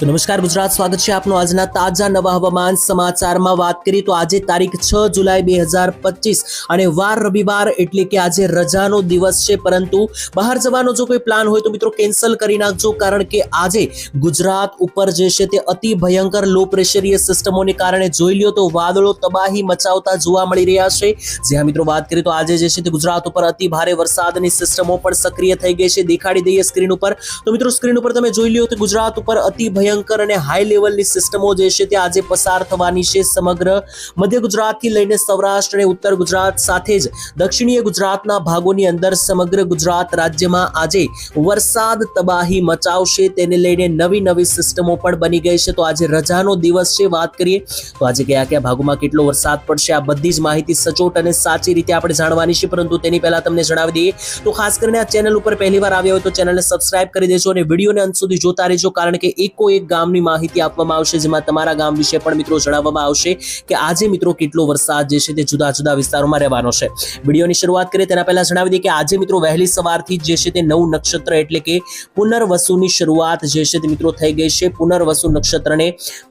તો નમસ્કાર, ગુજરાત સ્વાગત છે આપનું આજના તાજા નવા હવામાન સમાચારમાં. વાત કરીએ તો આજે તારીખ છ જુલાઈ બે હજાર પચીસ અને વાર રવિવાર એટલે કે આજે રજાનો દિવસ છે, પરંતુ બહાર જવાનો જો કોઈ પ્લાન હોય તો મિત્રો કેન્સલ કરી નાખજો, કારણ કે આજે ગુજરાત ઉપર જે છે તે અતિ ભયંકર લો પ્રેશરીય સિસ્ટમોને કારણે જોઈ લ્યો તો વાદળો તબાહી મચાવતા જોવા મળી રહ્યા છે. જ્યાં મિત્રો વાત કરીએ તો આજે જે છે તે ગુજરાત ઉપર અતિ ભારે વરસાદની સિસ્ટમો પણ સક્રિય થઈ ગઈ છે, દેખાડી દઈએ સ્ક્રીન ઉપર. તો મિત્રો સ્ક્રીન ઉપર તમે જોઈ લ્યો તો ગુજરાત ઉપર અતિ ભયંકર અને હાઈ લેવલની સિસ્ટમો જે છે તે આજે પસાર થવાની છે સમગ્ર મધ્ય ગુજરાતથી લઈને સૌરાષ્ટ્ર અને ઉત્તર ગુજરાત સાથે જ દક્ષિણીય ગુજરાતના ભાગોની અંદર સમગ્ર ગુજરાત રાજ્યમાં આજે વરસાદ તબાહી મચાવશે. તેને લઈને નવી નવી સિસ્ટમો પણ બની ગઈ છે. તો આજે રજાનો દિવસ છે. વાત કરીએ તો આજે કયા કયા ભાગોમાં કેટલો વરસાદ પડશે આ બધી જ માહિતી સચોટ અને સાચી રીતે આપણે જાણવાની છે. પરંતુ તેની પહેલા તમને જણાવી દઈએ તો ખાસ કરીને આ ચેનલ ઉપર પહેલી વાર આવ્યા હોય તો ચેનલને સબસ્ક્રાઇબ કરી દેજો અને વિડીયોને અંત સુધી જોતા રહેજો. કારણ કે એકો એક ગામની માહિતી આપવામાં આવશે, જેમાં તમારા ગામ વિશે પણ મિત્રો જણાવવામાં આવશે કે આજે મિત્રો કેટલો વરસાદ જે છે તે જુદા જુદા વિસ્તારોમાં રહેવાનો છે. વિડીયોની શરૂઆત કરીએ, તેના પહેલા જણાવી દઈએ કે આજે મિત્રો વહેલી સવારથી જે છે તે નવું નક્ષત્ર એટલે કે પુનર્વસુની શરૂઆત જે છે તે મિત્રો થઈ ગઈ છે. પુનર્વસુ નક્ષત્રને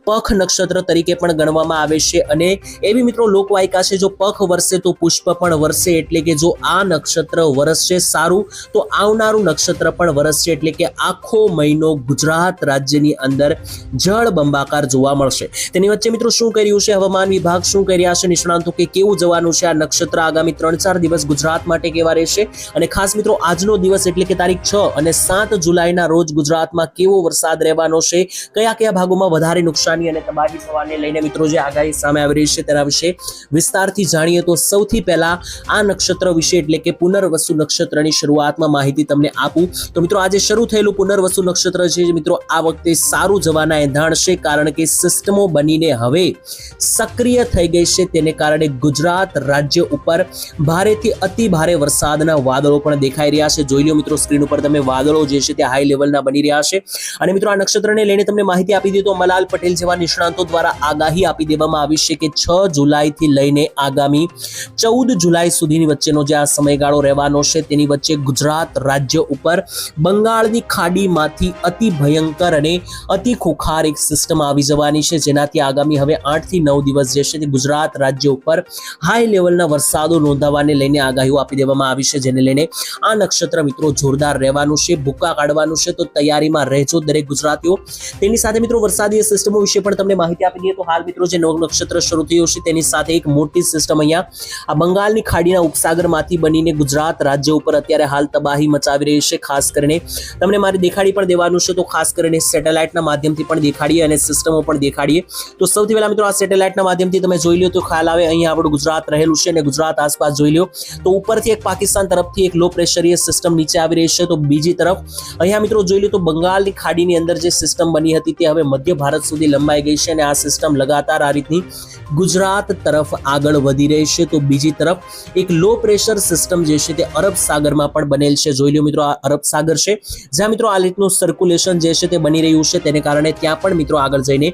પખ નક્ષત્ર તરીકે પણ ગણવામાં આવે છે અને એવી મિત્રો લોકવાયકા છે, જો પખ વરસે તો પુષ્પ પણ વરસે, એટલે કે જો આ નક્ષત્ર વરસશે સારું, તો આવનારું નક્ષત્ર પણ વરસશે, એટલે કે આખો મહિનો ગુજરાત રાજ્યની અંદર જળ બંબાકાર જોવા મળશે. તેની વચ્ચે મિત્રો શું કર્યું છે? હવામાન વિભાગ શું કરી રહ્યા છે? નિષ્ણાંતો કે કેવું જવાનું છે? આ નક્ષત્ર આગામી ત્રણ ચાર દિવસ ગુજરાત માટે કેવા રહેશે? અને ખાસ મિત્રો, આજનો દિવસ એટલે કે તારીખ છ અને સાત જુલાઈના રોજ ગુજરાતમાં કેવો વરસાદ રહેવાનો છે? કયા કયા ભાગોમાં વધારે નુકસાની અને તબાહી થવાને લઈને મિત્રો જે આગાહી સામે આવી રહી છે તેના વિશે વિસ્તારથી જાણીએ તો સૌથી પહેલા આ નક્ષત્ર વિશે એટલે કે પુનર્વસુ નક્ષત્રની શરૂઆતમાં માહિતી તમને આપું. તો મિત્રો, આજે શરૂ થયેલું પુનર્વસુ નક્ષત્ર છે મિત્રો આ વખતે સારું જવાના એંધાણ છે, કારણ કે સિસ્ટમો બનીને હવે સક્રિય થઈ ગઈ છે. તેને કારણે ગુજરાત રાજ્ય ઉપર ભારેથી અતિ ભારે વરસાદના વાદળો પણ દેખાઈ રહ્યા છે. જોઈ લો મિત્રો સ્ક્રીન ઉપર તમે વાદળો જે છે તે હાઈ લેવલના બની રહ્યા છે. અને મિત્રો આ નક્ષત્રને લઈને તમને માહિતી આપી દીધી મલાલ પટેલ જેવા નિષ્ણાંતો દ્વારા આગાહી આપી દેવામાં આવી છે કે છ જુલાઈથી લઈને આગામી ચૌદ જુલાઈ સુધીની વચ્ચેનો જે આ સમયગાળો રહેવાનો છે, તેની વચ્ચે ગુજરાત રાજ્ય ઉપર બંગાળની ખાડીમાંથી અતિ ભયંકર અને અતિ ખોખાર એક સિસ્ટમ આવી જવાની છે, જેનાથી આગામી હવે આઠથી નવ દિવસ જે છે તે ગુજરાત રાજ્ય ઉપર હાઈ લેવલના વરસાદો નોંધાવાને લઈને આગાહીઓ આપી દેવામાં આવી છે, જેને લઈને આ નક્ષત્ર મિત્રો જોરદાર રહેવાનું છે, ભૂકા કાઢવાનું છે, તો તૈયારીમાં રહેજો દરેક ગુજરાતીઓ. તેની સાથે મિત્રો વરસાદી સિસ્ટમો વિશે પણ તમને માહિતી આપી દઈએ, તો હાલ મિત્રો જે નવ નક્ષત્ર શરૂ થયું છે, તેની સાથે એક મોટી સિસ્ટમ અહીંયા આ બંગાળની ખાડીના ઉપસાગરમાંથી બનીને ગુજરાત રાજ્ય ઉપર અત્યારે હાલ તબાહી મચાવી રહી છે, ખાસ કરીને તમને મારે દેખાડી પણ દેવાનું છે, તો ખાસ કરીને સેટેલાઇટના માધ્યમથી પણ દેખાડીએ અને સિસ્ટમો પણ દેખાડીએ. તો સૌથી પહેલા મિત્રો આ સેટેલાઇટના માધ્યમથી તમે જોઈ લો તો ખ્યાલ આવે અહીંયા આપણું ગુજરાત રહેલું છે અને ગુજરાત આસપાસ જોઈ લો તો ઉપરથી એક પાકિસ્તાન તરફથી એક લો પ્રેશરીય સિસ્ટમ નીચે આવી રહી છે તો બીજી તરફ અહીંયા મિત્રો જોઈ લો તો બંગાળની ખાડીની અંદર જે સિસ્ટમ બની હતી તે હવે મધ્ય ભારત સુધી લંબાઈ ગઈ છે અને આ સિસ્ટમ લગાતાર આ રીતની ગુજરાત તરફ આગળ વધી રહી છે. તો બીજી તરફ એક લો પ્રેશર સિસ્ટમ જે છે તે અરબ સાગરમાં પણ બનેલ છે. જોઈ લો મિત્રો આ અરબ સાગર છે. જ્યાં મિત્રો આ રીતનું સર્ક્યુલેશન જે છે તે બની રહ્યું છે. કારણે ત્યાં પણ મિત્રો આગળ જઈને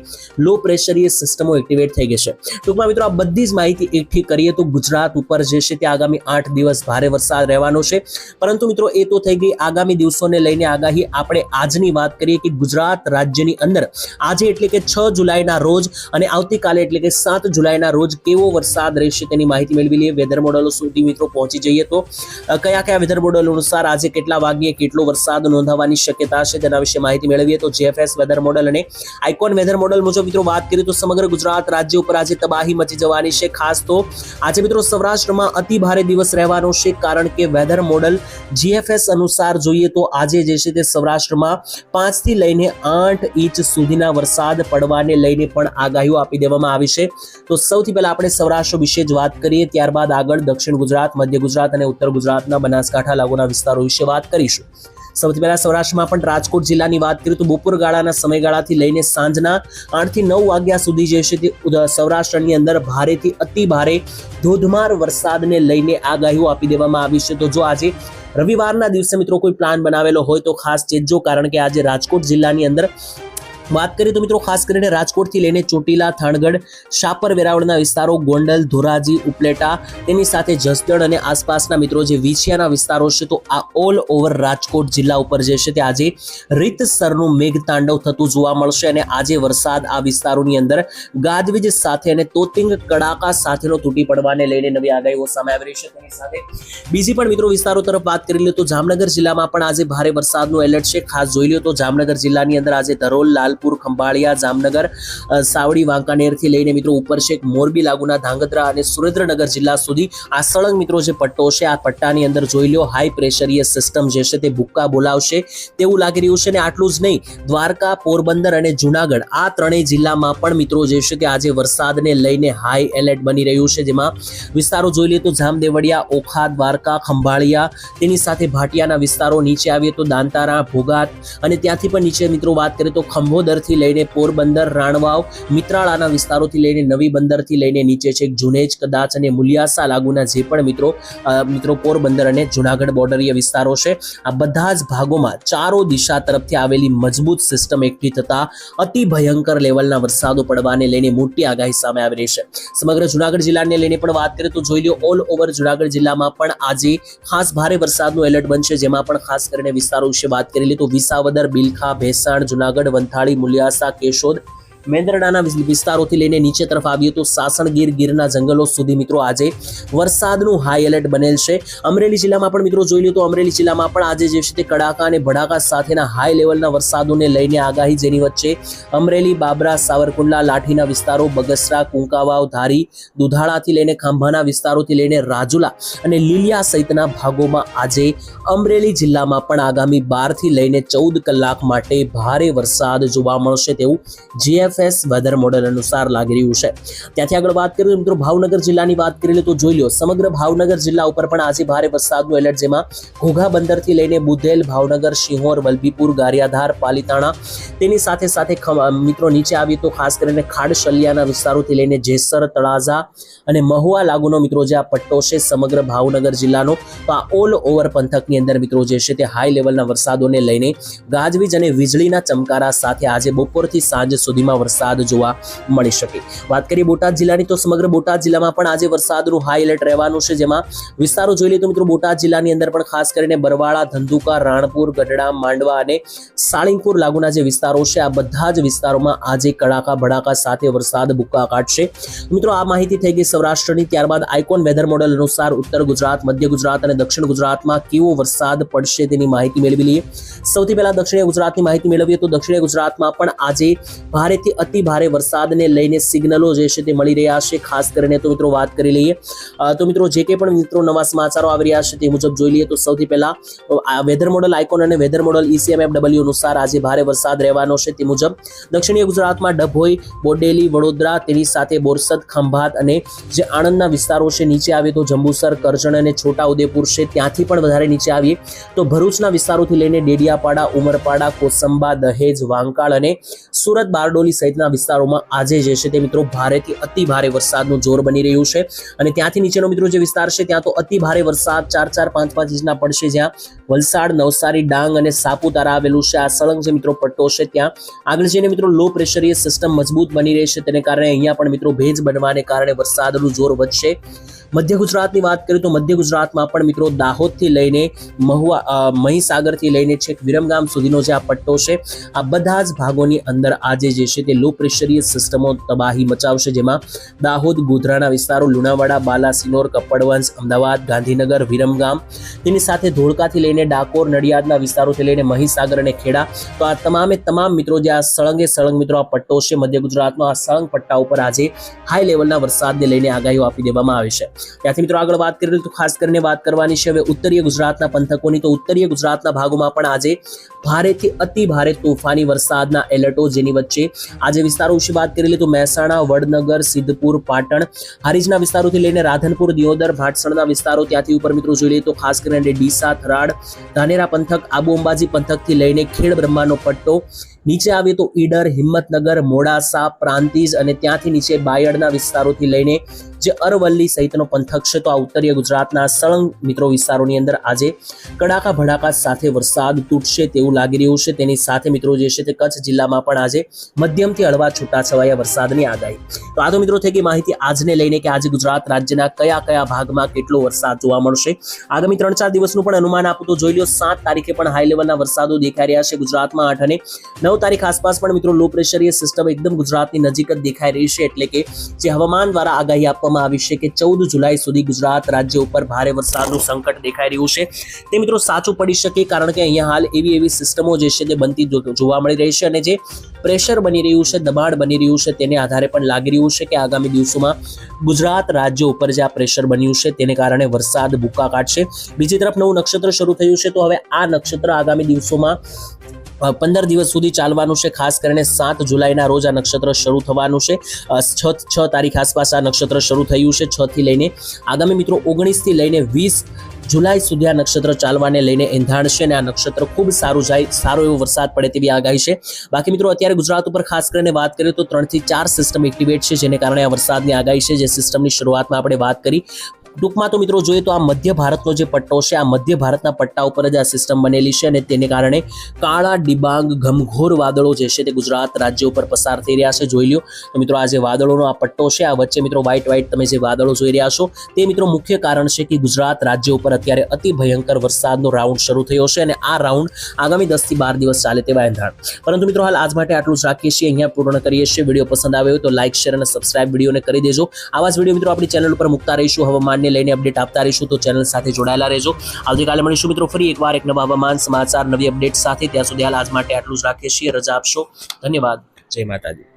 લો પ્રેશરીય સિસ્ટમો એક્ટિવેટ થઈ ગઈ છે. ટૂંકમાં મિત્રો આ બધી જ માહિતી એકઠી કરીએ તો ગુજરાત ઉપર જે છે તે આગામી આઠ દિવસ ભારે વરસાદ રહેવાનો છે. પરંતુ મિત્રો એ તો થઈ ગઈ આગામી દિવસોને લઈને આગાહી. આપણે આજની વાત કરીએ કે ગુજરાત રાજ્યની અંદર આજે એટલે કે છ જુલાઈના રોજ અને આવતીકાલે એટલે કે સાત જુલાઈના રોજ કેવો વરસાદ રહેશે તેની માહિતી મેળવી લઈએ. વેધર મોડલો સુધી મિત્રો પહોંચી જઈએ તો કયા કયા વેધર મોડલ અનુસાર આજે કેટલા વાગ્યે કેટલો વરસાદ નોંધાવાની શક્યતા છે તેના વિશે માહિતી મેળવીએ તો જેએફએસ વેધર મોડલ અને આઇકોન વેધર મોડલ મુજબ મિત્રો વાત કરીએ તો સમગ્ર ગુજરાત રાજ્ય ઉપર આજે તબાહી મચી જવાની છે. ખાસ તો આજે મિત્રો સૌરાષ્ટ્રમાં અતિ ભારે દિવસ રહેવાનો છે કારણ કે વેધર મોડલ જીએફએસ અનુસાર જોઈએ તો આજે જે છે તે સૌરાષ્ટ્રમાં પાંચથી લઈને આઠ ઇંચ સુધીના વરસાદ પડવાને લઈને પણ આગાહીઓ આપી દેવામાં આવી છે. તો સૌથી પહેલા આપણે સૌરાષ્ટ્ર વિશે જ વાત કરીએ. ત્યારબાદ આગળ દક્ષિણ ગુજરાત, મધ્ય ગુજરાત અને ઉત્તર ગુજરાતના બનાસકાંઠા લાગુના વિસ્તારો વિશે વાત કરીશું. સૌથી પહેલા સૌરાષ્ટ્રમાં પણ રાજકોટ જિલ્લાની વાત કરીએ તો બપોર ગાળાના સમયગાળાથી લઈને સાંજના આઠથી નવ વાગ્યા સુધી જે છે તે સૌરાષ્ટ્રની અંદર ભારેથી અતિ ભારે ધોધમાર વરસાદને લઈને આગાહીઓ આપી દેવામાં આવી છે. તો જો આજે રવિવારના દિવસે મિત્રો કોઈ પ્લાન બનાવેલો હોય તો ખાસ ચેતજો, કારણ કે આજે રાજકોટ જિલ્લાની અંદર વાત કરીએ તો મિત્રો ખાસ કરીને રાજકોટથી લઈને ચોટીલા, થાણગઢ, શાપર વેરાવળના વિસ્તારો, ગોંડલ, ધોરાજી, ઉપલેટા તેની સાથે જસદણ અને આસપાસના મિત્રો જે વિછિયાના વિસ્તારો છે, તો આ ઓલ ઓવર રાજકોટ જિલ્લા ઉપર જે છે તે આજે રીતસરનું મેઘ તાંડવ થતું જોવા મળશે અને આજે વરસાદ આ વિસ્તારોની અંદર ગાજવીજ સાથે અને તોતિંગ કડાકા સાથેનો તૂટી પડવાને લઈને નવી આગાહીઓ સામે આવી છે. તેની સાથે બીજી પણ મિત્રો વિસ્તારો તરફ વાત કરી લો તો જામનગર જિલ્લામાં પણ આજે ભારે વરસાદનું એલર્ટ છે. ખાસ જોઈ લો તો જામનગર જિલ્લાની અંદર આજે ધરોલ લાલપુર ખંભાળિયા, જામનગર સાવડી, વાંકાનેરથી લઈને મિત્રો ઉપર છે મોરબી, લાગુના, ધાંગધ્રા અને સુરેન્દ્રનગર જિલ્લા સુધી આ સળંગ મિત્રો જે પટ્ટો છે, આ પટ્ટાની અંદર જોઈ લો હાઈ પ્રેશરીય સિસ્ટમ જે છે તે ભૂક્કા બોલાવશે તેવું લાગી રહ્યું છે અને આટલું જ નહીં, દ્વારકા, પોરબંદર અને જુનાગઢ આ ત્રણેય જિલ્લામાં પણ મિત્રો જે છે તે આજે વરસાદને લઈને હાઈ એલર્ટ બની રહ્યું છે, જેમાં વિસ્તારો જોઈ લઈએ તો જામદેવડિયા, ઓખા, દ્વારકા, ખંભાળિયા, તેની સાથે ભાટિયાના વિસ્તારો નીચે આવીએ તો દાંતારા, ભોગાત અને ત્યાંથી પણ નીચે મિત્રો વાત કરીએ તો ખંભોદરથી લઈને પોરબંદર, રાણવાવ, મિત્રાળાના વિસ્તારોથી લઈને નવી બંદરથી લઈને નીચે છે જુનેજ, કદાચ અને મુલિયાસા લાગુના જે પણ મિત્રો મિત્રો પોરબંદર અને જુનાગઢ બોર્ડરીય વિસ્તારો છે. આ બધા જ ભાગોમાં ચારો દિશા તરફથી આવેલી મજબૂત સિસ્ટમ એકઠી થતા અતિ ભયંકર લેવલના વરસાદો પડવાને લઈને મોટી આગાહી સામે આવી રહી છે. સમગ્ર જુનાગઢ જિલ્લાને લઈને પણ વાત કરીએ તો જોઈ લો ઓલ ઓવર જુનાગઢ જિલ્લામાં પણ આજે ખાસ ભારે વરસાદનું એલર્ટ બનશે, જેમાં પણ ખાસ કરીને વિસ્તારો વિશે વાત કરી લે તો વિસાવદર, બિલખા, ભેસાણ, જુનાગઢ, વંથાળી મુલિયાસા કેશોદ મેંદરડાના વિસ્તારોથી લઈને નીચે તરફ આવીએ તો સાસણગીર ગીરના જંગલો સુધી મિત્રો આજે વરસાદનું હાઈ એલર્ટ બનેલ છે. અમરેલી જિલ્લામાં પણ મિત્રો જોઈ લો તો અમરેલી જિલ્લામાં પણ આજે જે છે તે કડાકા અને ભડાકા સાથેના હાઈ લેવલના વરસાદોને લઈને આગાહી જેની વચ્ચે અમરેલી, બાબરા, સાવરકુંડલા, લાઠીના વિસ્તારો, બગસરા, કુંકાવાવ, ધારી, દુધાળાથી લઈને ખાંભાના વિસ્તારોથી લઈને રાજુલા અને લીલિયા સહિતના ભાગોમાં આજે અમરેલી જિલ્લામાં પણ આગામી બારથી લઈને ચૌદ કલાક માટે ભારે વરસાદ જોવા મળશે તેવું જીએફએસ વેધર મોડેલ અનુસાર લાગી રહ્યું છે. ત્યાંથી આગળ વાત કરીએ મિત્રો ભાવનગર જિલ્લાની વાત કરી લે તો જોઈ લો સમગ્ર ભાવનગર જિલ્લા ઉપર પણ આજે ભારે વરસાદનું એલર્ટ જેમાં ઘોઘા બંદરથી લઈને બુધેલ, ભાવનગર સિંહોર વલભીપુર, ગારિયાધાર, પાલિતાણા તેની સાથે સાથે મિત્રો નીચે આવીએ તો ખાસ કરીને ખાડશલિયાના વિસ્તારોથી લઈને જેસર, તળાજા અને મહુવા લાગુનો મિત્રો જે આ પટ્ટો છે સમગ્ર ભાવનગર જિલ્લાનો, તો આ ઓલ ઓવર પંથકની અંદર મિત્રો જે છે તે હાઈ લેવલના વરસાદોને લઈને ગાજવીજ અને વીજળીના ચમકારા સાથે આજે બપોરથી સાંજ સુધીમાં વરસાદ જોવા મળી શકે. વાત કરીએ બોટાદ જિલ્લાની તો સમગ્ર બોટાદ જિલ્લામાં પણ આજે વરસાદનું હાઈ એલર્ટ રહેવાનું છે. જેમાં વિસ્તારો જોઈ લઈએ તો મિત્રો બોટાદ જિલ્લાની અંદર પણ ખાસ કરીને બરવાળા, ધંધુકા, રાણપુર, ગઢડા, માંડવા અને સાળીંગપુર લાગુના જે વિસ્તારો છે, આ બધા જ વિસ્તારોમાં આજે કડાકા, ભડાકા સાથે વરસાદ બુક્કા કાઢશે મિત્રો આ માહિતી થઈ ગઈ સૌરાષ્ટ્રની. ત્યારબાદ આઇકોન વેધર મોડેલ અનુસાર ઉત્તર ગુજરાત, મધ્ય ગુજરાત અને દક્ષિણ ગુજરાતમાં કેવો વરસાદ પડશે તેની માહિતી મેળવી લઈએ. સૌથી પહેલા દક્ષિણ ગુજરાતની માહિતી મેળવીએ તો દક્ષિણ ગુજરાતમાં પણ આજે ભારેથી અતિ ભારે વરસાદને લઈને સિગ્નલો જે છે તે મળી રહ્યા છે. ખાસ કરીને તો મિત્રો વાત કરી લઈએ તો મિત્રો જે કંઈ પણ મિત્રો નવા સમાચારો આવી રહ્યા છે તે મુજબ જોઈ લઈએ તો સૌથી પહેલા વેધર મોડલ આઇકોન અને વેધર મોડલ ઈસીએમએફડબલ્યુ અનુસાર આજે ભારે વરસાદ રહેવાનો છે તે મુજબ દક્ષિણીય ગુજરાતમાં ડભોઈ, બોડેલી, વડોદરા તેની સાથે બોરસદ, ખંભાત અને જે આણંદના વિસ્તારો છે નીચે આવે તો જંબુસર, કરજણ અને છોટા ઉદેપુર છે ત્યાંથી પણ વધારે નીચે આવીએ તો ભરૂચના વિસ્તારોથી લઈને ડેડિયાપાડા, ઉમરપાડા, કોસંબા, દહેજ, વાંકાળ અને સુરત, બારડોલી સહિતના વિસ્તારોમાં આજે જે છે તે મિત્રો ભારેથી અતિ ભારે વરસાદનું જોર બની રહ્યું છે. અને ત્યાંથી નીચેનો મિત્રો જે વિસ્તાર છે ત્યાં તો અતિ ભારે વરસાદ ચાર ચાર પાંચ પાંચ ઇંચના પડશે જ્યાં વલસાડ, નવસારી, ડાંગ અને સાપુતારા આવેલું છે. આ સળંગ જે મિત્રો પટ્ટો છે ત્યાં આગળ જઈને મિત્રો લો પ્રેશરીય સિસ્ટમ મજબૂત બની રહી છે. તેને કારણે અહીંયા પણ મિત્રો ભેજ બનવાને કારણે વરસાદનું જોર વધશે. મધ્ય ગુજરાતની વાત કરીએ તો મધ્ય ગુજરાતમાં પણ મિત્રો દાહોદથી લઈને મહુવા મહીસાગરથી લઈને છેક વિરમગામ સુધીનો જે આ પટ્ટો છે, આ બધા જ ભાગોની અંદર આજે જે છે તે લો પ્રેશરીય સિસ્ટમો તબાહી મચાવશે, જેમાં દાહોદ, ગોધરાના વિસ્તારો, લુણાવાડા બાલાસિનોર કપડવંશ, અમદાવાદ, ગાંધીનગર, વિરમગામ, તેની સાથે ધોળકાથી લઈને ડાકોર, નડિયાદના વિસ્તારોથી લઈને મહીસાગર અને ખેડા, તો આ તમામે તમામ મિત્રો જે આ સળંગે સળંગ મિત્રો, આ પટ્ટો છે, મધ્ય ગુજરાતનો, આ સળંગ પટ્ટા ઉપર આજે હાઈ લેવલના વરસાદને લઈને આગાહીઓ આપી દેવામાં આવી છે. ત્યાંથી મિત્રો આગળ વાત કરીએ તો ખાસ કરીને વાત કરવાની છે હવે ઉત્તરીય ગુજરાતના પંથકોની, તો ઉત્તરીય ગુજરાતના ભાગોમાં પણ આજે ભારેથી અતિ ભારે તોફાની વરસાદના એલર્ટો જેની વચ્ચે આજે વિસ્તારો વિશે વાત કરી લે તો મહેસાણા, વડનગર, સિદ્ધપુર, પાટણ. હારીજના વિસ્તારોથી લઈને રાધનપુર, દિયોદર, ભાટસણના વિસ્તારો ત્યાંથી ઉપર મિત્રો જોઈ લઈએ તો ખાસ કરીને ડીસા, થરાડ, ધાનેરા પંથક, આબુ અંબાજી પંથકથી લઈને ખેડ બ્રહ્માનો પટ્ટો. નીચે આવીએ તો ઈડર, હિંમતનગર, મોડાસા, પ્રાંતિજ અને ત્યાંથી નીચે બાયડના વિસ્તારોથી લઈને જે અરવલ્લી સહિતનો પંથક છે તો આ ઉત્તરીય ગુજરાતના સળંગ મિત્રો વિસ્તારોની અંદર આજે કડાકા, ભડાકા સાથે વરસાદ તૂટશે તેવું લાગી રહ્યું છે. તેની સાથે મિત્રો જે છે તે કચ્છ જિલ્લામાં પણ આજે મધ્યમથી હળવા છૂટાછવાયા વરસાદની આગાહી. તો આ તો મિત્રો થઈ માહિતી આજને લઈને કે આજે ગુજરાત રાજ્યના કયા કયા ભાગમાં કેટલો વરસાદ જોવા મળશે. આગામી ત્રણ ચાર દિવસનું પણ અનુમાન આપું તો જોઈ લો સાત તારીખે પણ હાઈ લેવલના વરસાદો દેખાઈ રહ્યા છે ગુજરાતમાં આઠ અને નવ તારીખ આસપાસ પણ મિત્રો લો પ્રેશરીય સિસ્ટમ એકદમ ગુજરાતની નજીક જ દેખાઈ રહી છે. એટલે કે જે હવામાન દ્વારા આગાહી આપવામાં આવી છે કે ચૌદ જુલાઈ સુધી ગુજરાત રાજ્ય ઉપર ભારે વરસાદનું સંકટ દેખાઈ રહ્યું છે. તે મિત્રો સાચું પડી શકે કારણ કે અહીંયા હાલ એવી એવી સિસ્ટમો જે છે તે બનતી જોવા મળી રહી છે અને જે પ્રેશર બની રહ્યું છે, દબાણ બની રહ્યું છે, તેને આધારે પણ લાગી રહ્યું છે કે આગામી દિવસોમાં ગુજરાત રાજ્ય ઉપર જે આ પ્રેશર બન્યું છે, તેને કારણે વરસાદ ભૂકા કાઢશે. બીજી તરફ નવું નક્ષત્ર શરૂ થયું છે, તો હવે આ નક્ષત્ર આગામી દિવસોમાં પંદર દિવસ સુધી ચાલવાનું છે. ખાસ કરીને સાત જુલાઈના રોજ આ નક્ષત્ર શરૂ થવાનું છે. છ છ તારીખ આસપાસ આ નક્ષત્ર શરૂ થયું છે. છથી લઈને, આગામી મિત્રો ઓગણીસથી લઈને વીસ જુલાઈ સુધી આ નક્ષત્ર ચાલવાને લઈને એંધાણ છે અને આ નક્ષત્ર ખૂબ સારું જાય, સારો એવો વરસાદ પડે તેવી આગાહી છે. બાકી મિત્રો, અત્યારે ગુજરાત ઉપર ખાસ કરીને વાત કરીએ તો ત્રણથી ચાર સિસ્ટમ એક્ટિવેટ છે, જેને કારણે આ વરસાદની આગાહી છે. જે સિસ્ટમની શરૂઆતમાં આપણે વાત કરી ટૂંકમાં તો મિત્રો જોઈએ તો આ મધ્ય ભારતનો જે પટ્ટો છે, આ મધ્ય ભારતના પટ્ટા ઉપર જ આ સિસ્ટમ બનેલી છે અને તેને કારણે કાળા, ડિબાંગ ઘમઘોર વાદળો જે છે તે ગુજરાત રાજ્ય ઉપર પસાર થઈ રહ્યા છે. જોઈ લ્યો તો મિત્રો આ જે વાદળોનો આ પટ્ટો છે, આ વચ્ચે મિત્રો વ્હાઇટ વ્હાઇટ તમે જે વાદળો જોઈ રહ્યા છો તે મિત્રો મુખ્ય કારણ છે કે ગુજરાત રાજ્ય ઉપર અત્યારે અતિ ભયંકર વરસાદનો રાઉન્ડ શરૂ થયો છે અને આ રાઉન્ડ આગામી દસથી બાર દિવસ ચાલે તેવા એંધાણ. પરંતુ મિત્રો હાલ આજ માટે આટલું જ રાખીએ છીએ, અહીંયા પૂર્ણ કરીએ છીએ. વીડિયો પસંદ આવ્યો તો લાઇક શેર અને સબસ્ક્રાઇબ વિડીયોને કરી દેજો. આવા જ વીડિયો મિત્રો આપણી ચેનલ ઉપર મૂકતા રહીશું. હવામાનને લઈને અપડેટ આપતા રહીશું. તો ચેનલ સાથે જોડાયેલા રહેજો. આવતીકાલે મળીશું મિત્રો ફરી એકવાર એક નવા હવામાન સમાચાર, નવી અપડેટ સાથે. ત્યાં સુધી હાલ આજ માટે આટલું જ રાખીએ છીએ. રજા આપશો. ધન્યવાદ. જય માતાજી.